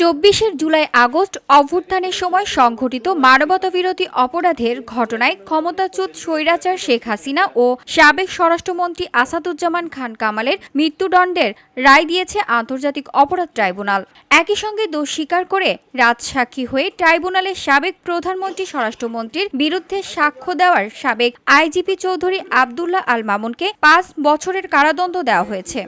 চব্বিশের July August অভ্যুত্থানের সময় সংঘটিত মানবতাবিরোধী অপরাধের ঘটনায় ক্ষমতাচ্যুত স্বৈরাচার শেখ হাসিনা ও সাবেক স্বরাষ্ট্রমন্ত্রী আসাদুজ্জামান খান কামালের মৃত্যুদণ্ডের রায় দিয়েছে আন্তর্জাতিক অপরাধ ট্রাইব্যুনাল। একই সঙ্গে দোষ স্বীকার করে রাজসাক্ষী হয়ে ট্রাইব্যুনালের সাবেক প্রধানমন্ত্রী স্বরাষ্ট্রমন্ত্রীর বিরুদ্ধে সাক্ষ্য দেওয়ার সাবেক আইজিপি চৌধুরী আবদুল্লাহ আল মামুনকে পাঁচ বছরের কারাদণ্ড দেওয়া হয়েছে।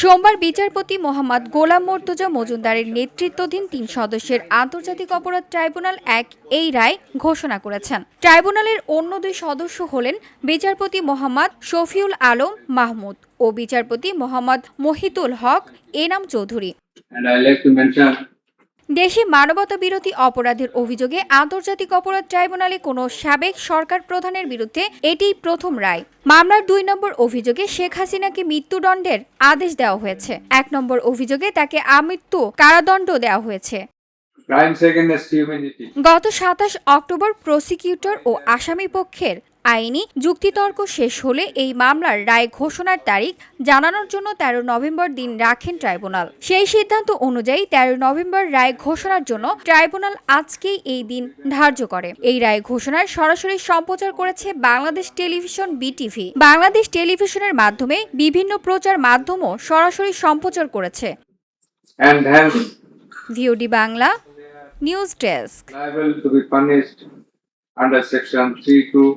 সোমবার বিচারপতি মোহাম্মদ গোলাম মর্তুজা মজুমদারের নেতৃত্বাধীন তিন সদস্যের আন্তর্জাতিক অপরাধ ট্রাইব্যুনাল এক এই রায় ঘোষণা করেছেন। ট্রাইব্যুনালের অন্য দুই সদস্য হলেন বিচারপতি মোহাম্মদ শফিউল আলম মাহমুদ ও বিচারপতি মোহাম্মদ মহিতুল হক এনাম চৌধুরী। দেশে মানবতা বিরোধী অপরাধের অভিযোগে আন্তর্জাতিক অপরাধ ট্রাইব্যুনালে কোনো সাবেক সরকার প্রধানের বিরুদ্ধে এটিই প্রথম রায়। মামলার দুই নম্বর অভিযোগে শেখ হাসিনাকে মৃত্যুদণ্ডের আদেশ দেওয়া হয়েছে। এক নম্বর অভিযোগে তাকে আমৃত্যু কারাদণ্ড দেওয়া হয়েছে. গত সাতাশ অক্টোবর প্রসিকিউটর ও আসামি পক্ষের আইনি যুক্তিতর্ক শেষ হলে এই মামলার রায় ঘোষণার তারিখ জানানোর জন্য তেরো নভেম্বর দিন রাখেন ট্রাইব্যুনাল। সেই সিদ্ধান্ত অনুযায়ী তেরো নভেম্বর রায় ঘোষণার জন্য ট্রাইব্যুনাল আজকেই এই দিন ধার্য করে। এই রায় ঘোষণার সরাসরি সম্প্রচার করেছে বাংলাদেশ টেলিভিশন বিটিভি। বাংলাদেশ টেলিভিশনের মাধ্যমে বিভিন্ন প্রচার মাধ্যমও সরাসরি সম্প্রচার করেছে। VOD Bangla news desk. liable to be punished under section three two